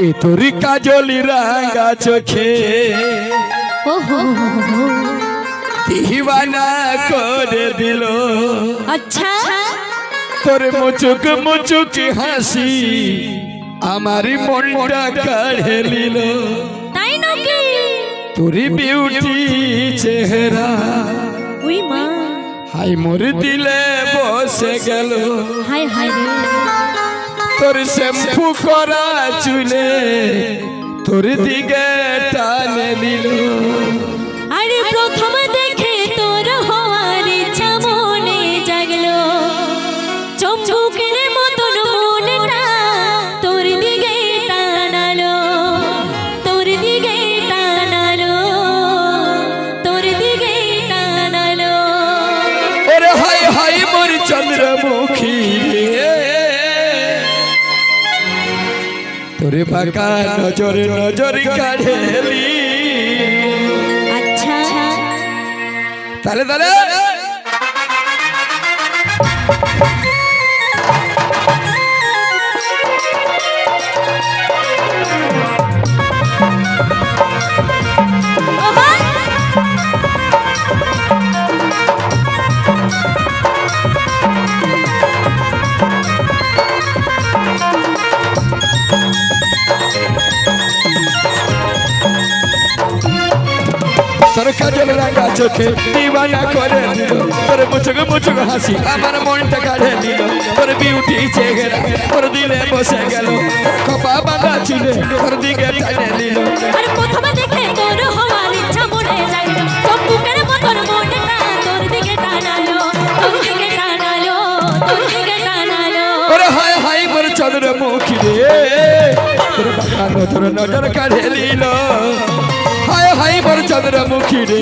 এ তোরি কাজলি রাঙা চোখে। করে দিল। আচ্ছা। তোর মুচুক মুচুক হাসি আমারই মনটা কাঢ়ে নিল। তাই নাকি? তোরি বিউটি চেহারা। উই মা। হাই মোর দিলে বসে গেল। হাই হাই রে। তোর শ্যাম্পু করা চুলে তোর দিকে টানে দিল আরে প্রথম দেখে তোর হওয়ার ইচ্ছা মনে জাগলো। চম্বুকের মতন তোরে বাঁকা নজর নজর কাঢ়েলি আচ্ছা। তাহলে তাহলে তোর কাজল রাঙা চোখে দিবানা করে দিল। তোর মুচুক মুচুক হাসি আমার মনটা কাঢ়ে নিল। তোর বিউটি চেহারা তোর দিলে বসে গেল। খপা বাঁধা চুলে তোর দিকে টানে নিল। প্রথমে দেখে তোর হওয়ার ইচ্ছা মনে জাগলো চম্বুকের মতন মনটা তোর দিকে টানালো তোর দিকে টানালো তোর দিকে টানালো। ওরে হাই হাই মোর চন্দ্রমুখী রে। তোর বাঁকা নজর নজর কাঢ়ে নিল। চন্দ্রমুখী রে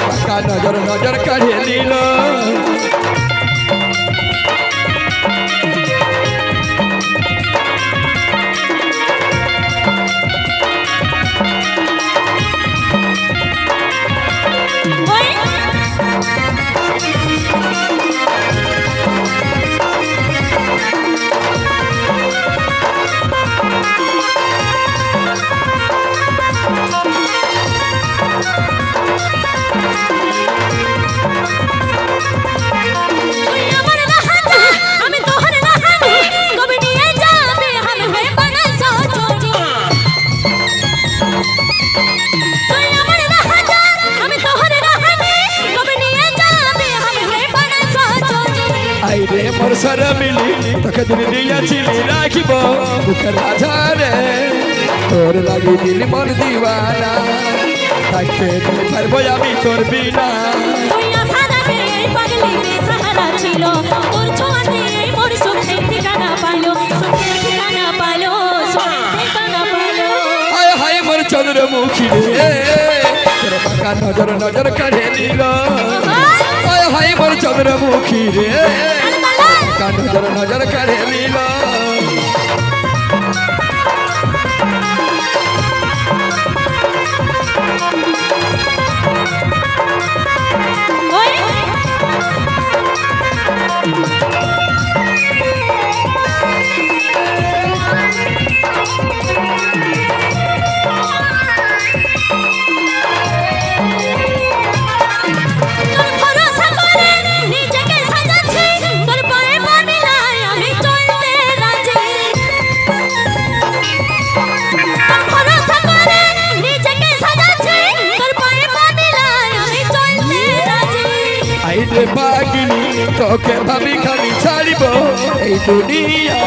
বাঁকা নজর কাঢ়ে নিল। আই রে মোর সর মিলি তোকে দিন দিয়াছিলি রাখিব। বুকের রাধারে তোর লাগি দিল মোর দিওয়ানা। থাকতে দিতে পারব আমি তোর বিনা। তুই চন্দ্রমুখী রে বাঁকা নজর নজর কাঢ়ে হায় হায় মোর চন্দ্রমুখী রে। বাঁকা নজর করে নিল। তোকে ভাবি খালি ছাড়িব এই দুনিয়া।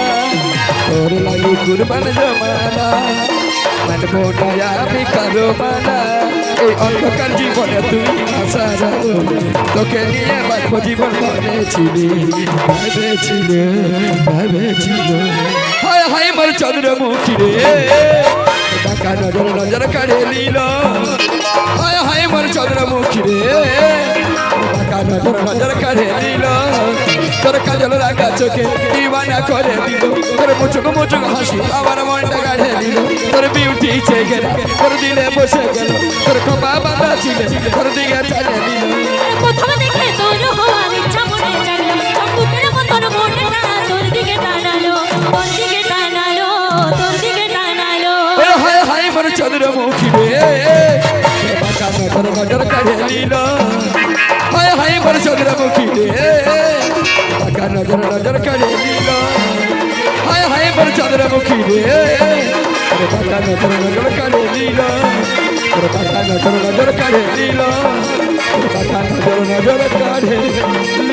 তোর লাগি কুরবান জমানা মানবো না আমি কারও মানা এই অন্ধকার জীবনে তুই আশা তোকে নিয়ে বাঁচবো জীবন ভেবেছিলি, ভেবেছিলে, ভেবেছিল। হায় হায় মোর চন্দ্রমুখী রে। টাকা নজর নজর কাড়ে নিল। হায় হায় মোর চন্দ্রমুখী রে। নজর নজর কাড়ে নিল তোর কাজল রাখা চোখে দিবানা করে দিল তোর মুচুক মুচুক হাসি আমার মনটা কাড়ে দিল তোর বিউটি চেহারা তোর দিলে বসে গেল তোর খোপা বাঁধা ছিল তোর দিকে টানে দিল প্রথম দেখে তোর হওয়ার ইচ্ছা মনে জাগলো চম্বুকের মতন মনটা তোর দিকে টানালো। তোর দিকে টানালো তোর দিকে মুখী রে বাঁকা নজর নজর কাড়ে নিল হায় হায় মোর চন্দ্রমুখী রে নজর নজর কাড়ে নিল হায় হায় মোর চন্দ্রমুখী রে বাঁকা নজর নজর কাড়ে নিল বাঁকা নজর নজর কাড়ে নিল বাঁকা নজর নজর কাড়ে